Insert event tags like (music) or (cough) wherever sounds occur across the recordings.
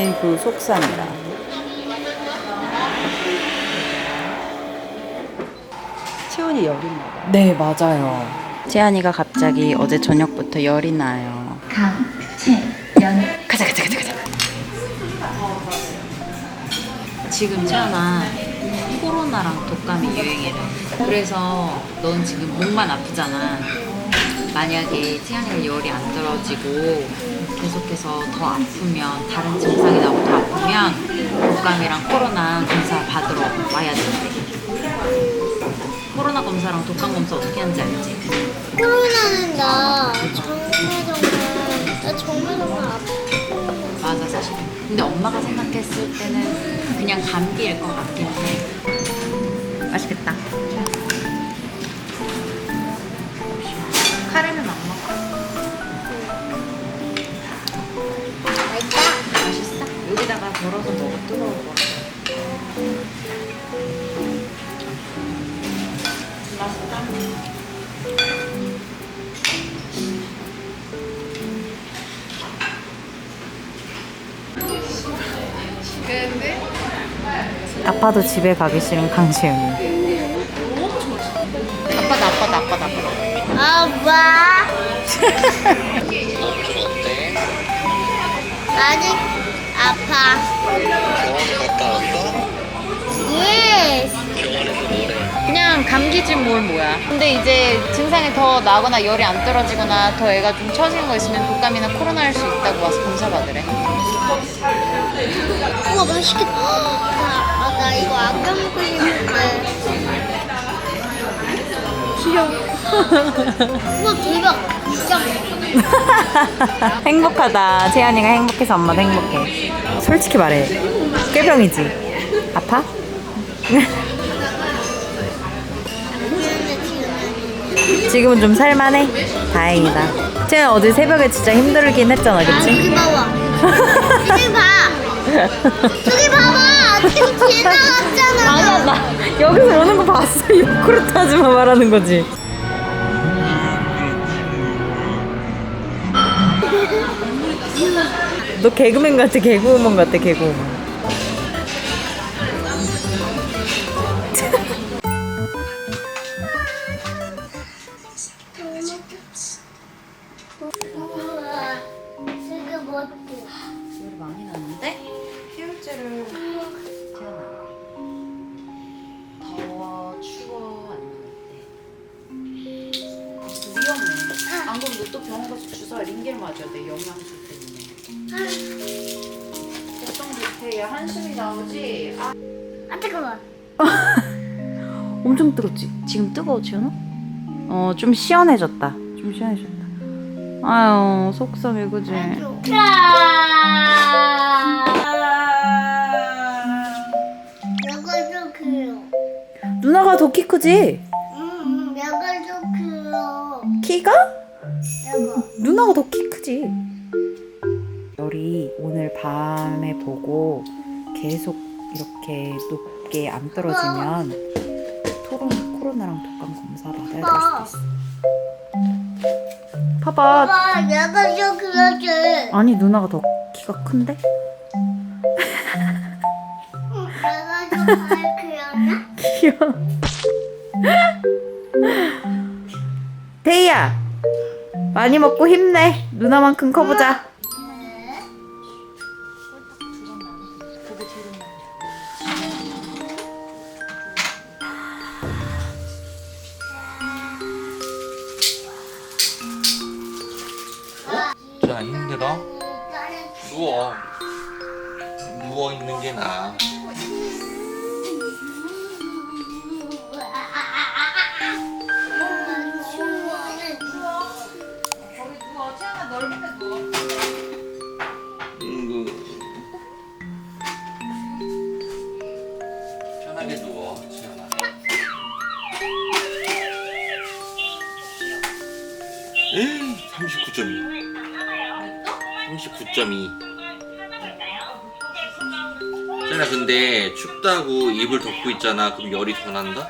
일부 속상이다. 채원이 열이 나. 네, 맞아요. 채안이가 갑자기 어제 저녁부터 열이 나요. 강채연 가자, 가자, 가자, 가자. 지금 채연아 코로나랑 독감이 유행이래. 그래서 넌 지금 목만 아프잖아. 만약에 채연이가 열이 안 떨어지고 계속해서 더 아프면 다른 증상이 나고 더 아프면 독감이랑 코로나 검사 받으러 와야 된대. 코로나 검사랑 독감 검사 어떻게 하는지 알지? 코로나는 나 정말 정말 나 정말 정말 아파. 맞아 사실 근데 엄마가 생각했을 때는 그냥 감기일 것 같긴 해 맛있겠다 여기다가 덜어서 먹어. 뜨거운 거. 맛있다. 아빠도 집에 가기 싫은 강지은이. 아빠다 아빠다 아빠다 아빠. (laughs) 아파. 병원 갔다 왔어? 예스. 병원에서 뭐래? 그냥 감기집 뭘 뭐야. 근데 이제 증상이 더 나거나 열이 안 떨어지거나 더 애가 좀 처진 거 있으면 독감이나 코로나일 수 있다고 와서 검사 받으래. 우와 맛있겠다. 나, 아, 나 이거 아껴 먹고 싶은데. 귀여워. 우와 대박. 진짜. (laughs) 행복하다. 채연이가 행복해서 엄마도 행복해. 솔직히 말해. 꾀병이지. 아파? (laughs) 지금은 좀 살만해. 다행이다. 채연 어제 새벽에 진짜 힘들긴 했잖아, 아, 그치? 봐봐. 저기 봐. (laughs) 저기 봐봐. 지금 지나갔잖아. 아니야, 나 여기서 오는 거 봤어. 요구르트 하지 마 말하는 거지. 너 개그맨 같아, 개그우먼 같아, 개그우먼. 우와, 되게 멋져. 열이 많이 났는데 휴일제를 태어나. 더워, 추워, 아니면 어때? 위험해. 안 그럼 너또 병원 가서 주사 링겔 맞아야 돼, 영양소 때문에. 걱정 못해, 야 한숨이 나오지? 아. 아, 잠깐만. (laughs) 엄청 뜨겁지? 지금 뜨거워, 지연아? 어, 좀 시원해졌다. 좀 시원해졌다. 아유, 속상해, 그지? 내가 좀 커요. 누나가 더 키 크지? 응, 내가 좀 커요. 키가? 내가. 누나가 더 키 크지. 열이 오늘 밤에 보고 계속 이렇게 높게 안 떨어지면 토론 코로나랑 독감 검사 받아야 될 수도 있어. 봐봐. 아빠, 내가 좀 그려줘. 아니 누나가 더 키가 큰데? 응, 내가 좀잘 그렸나? (laughs) 귀여워. (laughs) 데이야 많이 먹고 힘내. 누나만큼 커보자. 자 힘들어? 누워. 누워 있는 게 나아. 편하게 누워 지연아. 에이 39.2 39.2 쟤나 근데 춥다고 이불 덮고 있잖아 그럼 열이 더 난다?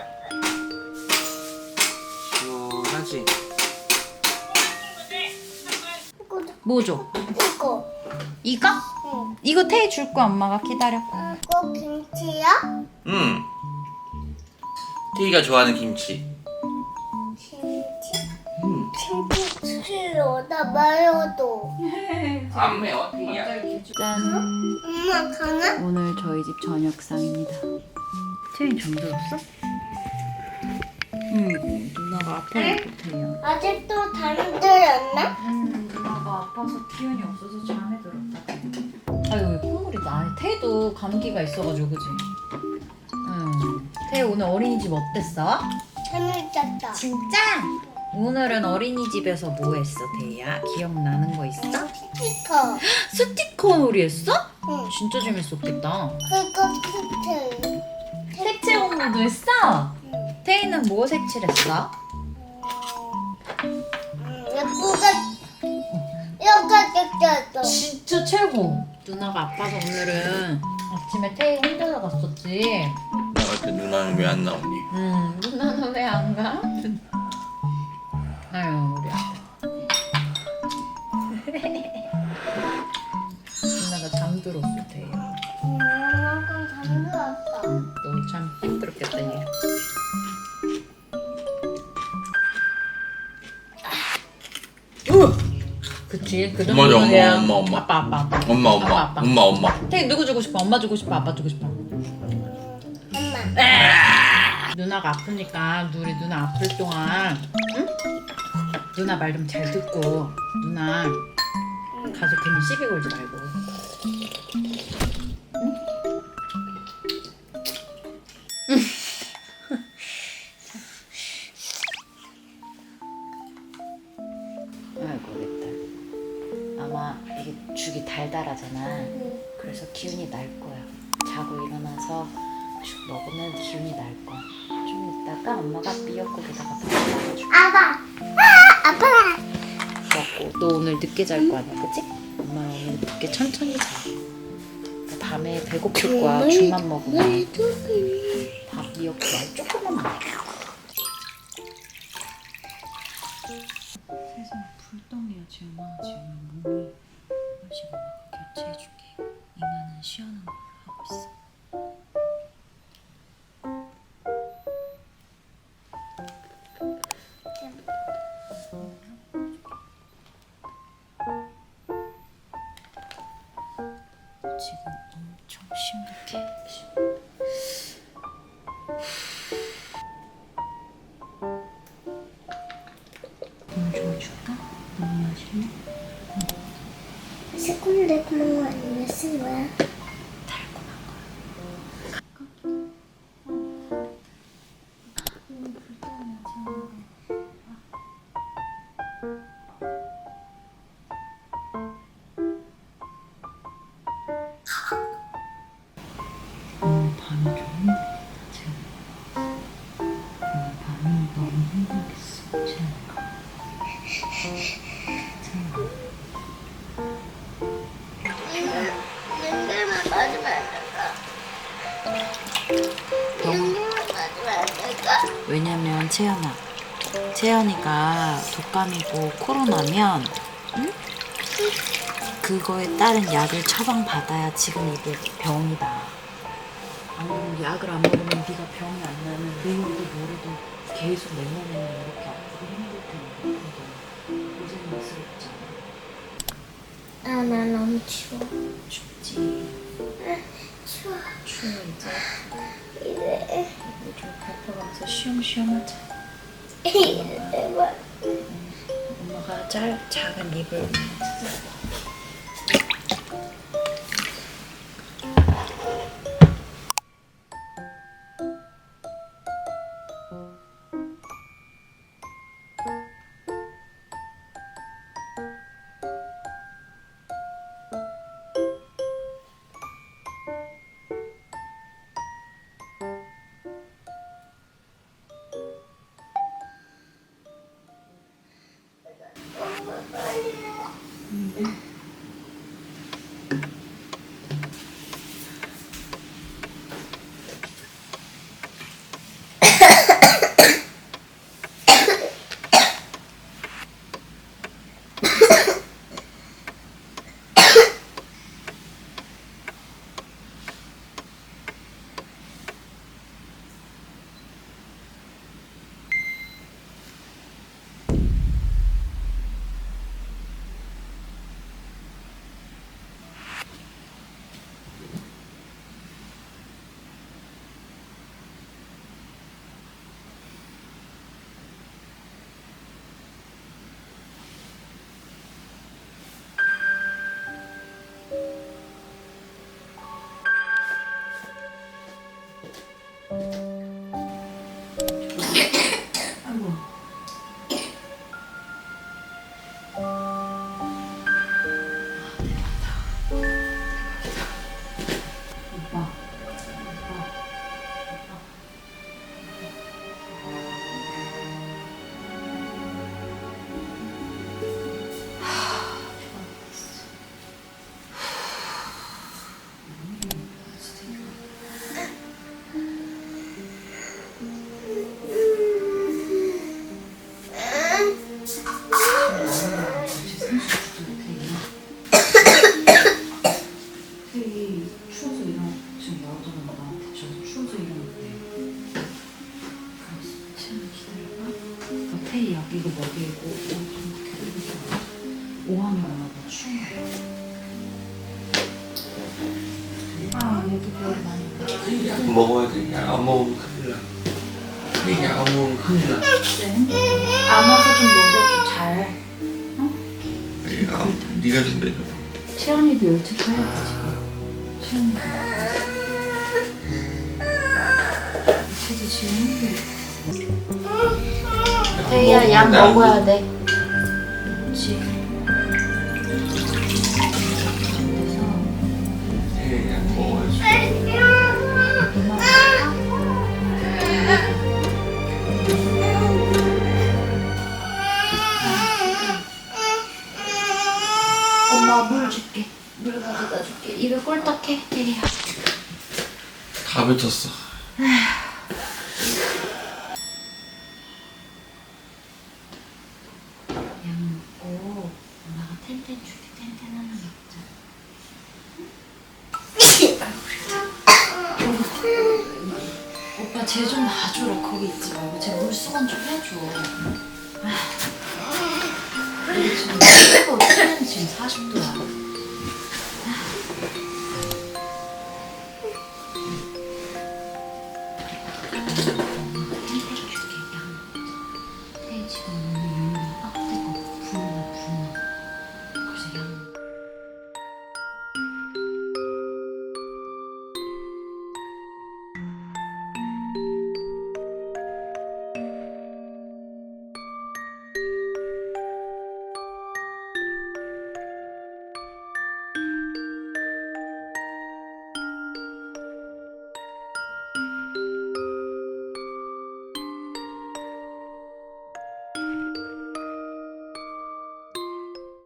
시원하지? 뭐죠? 이거. 이거? 응. 이거 태희 줄 거야 엄마가 기다려. 이거 김치야? 응. 태희가 좋아하는 김치. 김치? 응. 김치 싫어. 나 마요도. 안 매워 태희야. 짠. 엄마 가나? 오늘 저희 집 저녁상입니다. 태희 잠들었어? 응. 누나가 아파서 태희야. 아직도 잠들었나? 음, 누나가 아파서 기운이 없어서 잠에 들었다. 아유, 왜 콧물이 나? 태도 감기가 있어가지고, 그지? 응. 태 오늘 어린이집 어땠어? 재밌었다. 진짜? 오늘은 어린이집에서 뭐 했어, 태야? 기억나는 거 있어? 스티커. (gasps) 스티커 놀이 했어? 응. 진짜 재밌었겠다. 그거 스티커. 색칠 공부도 했어? 태희는 뭐 색칠했어? 음, 예쁘게 이렇게 뜯겼어. 진짜 최고. 누나가 아파서 오늘은 아침에 태희 혼자서 갔었지. 나갈 때 누나는 왜 안 나오니? 음, 누나는 왜 안 가? 아유, 우리 아들. 누나가 태희. 음, 그럼 잠들었어. 너무 참 힘들었겠다, 얘. 으! 그치, 그 정도는 엄마, 그냥 엄마, 엄마. 아빠, 아빠, 아빠. 엄마 엄마 아빠, 아빠. 엄마 엄마. 태희 누구 주고 싶어? 엄마 주고 싶어? 아빠 주고 싶어? 엄마. 누나가 아프니까 우리 누나 아플 동안 응? 누나 말 좀 잘 듣고. 누나. 괜히 시비 걸지 말고 너 오늘 늦게 잘거 아니야 그치? 엄마 오늘 늦게 천천히 자. 밤에 배고플 거야 죽만 먹으면. 밥 미역국 안 조금만 먹어. 세상 불덩이야 지은아. 지금 몸이. 다시 엄마가 교체해줄게. 이마는 시원한 걸로 하고 있어 지금 엄청 심각해 물좀 줄까? 너무 마실래? 새콤달콤한 거 아니면 쓴 거야? 연결만 맞으면 안 될까? 연결만 맞으면 안 될까? 왜냐면 채연아 채연이가 독감이고 코로나면 응? 그거에 따른 약을 처방 받아야 지금 이게 병이다 안 그러면 약을 안 먹으면 네가 병이 안 나면 내일도 모레도 계속 내 몸에 나 너무 추워. 춥지 추워. 추워 이제 이제 (laughs) 이제 좀 덮어가면서 쉬엄쉬엄하자 대박. 엄마가 짤 작은 립을 아 태희 약 이거 먹이고 옷좀 기다려봐. 오하면 엄마가 추운 거. 아 여기 별이 많이 나. 먹어야 돼. 약안 먹으면 큰일 나. 이약안 먹으면 큰일 나. 안 와서 좀 너네 좀잘 이 약, 네가 좀 내줘. 채연이도 열체크 해야지 지금. 채연이. 채지 지금 힘들어. 태희야 약 먹어야 돼. 그렇지. 그래서. 엄마 물 줄게. 물 가져다 줄게. 입에 꼴딱해 태희야. 다 뱉었어. 물수건 좀 해줘. 아, 이게 지금 수면 지금 40도야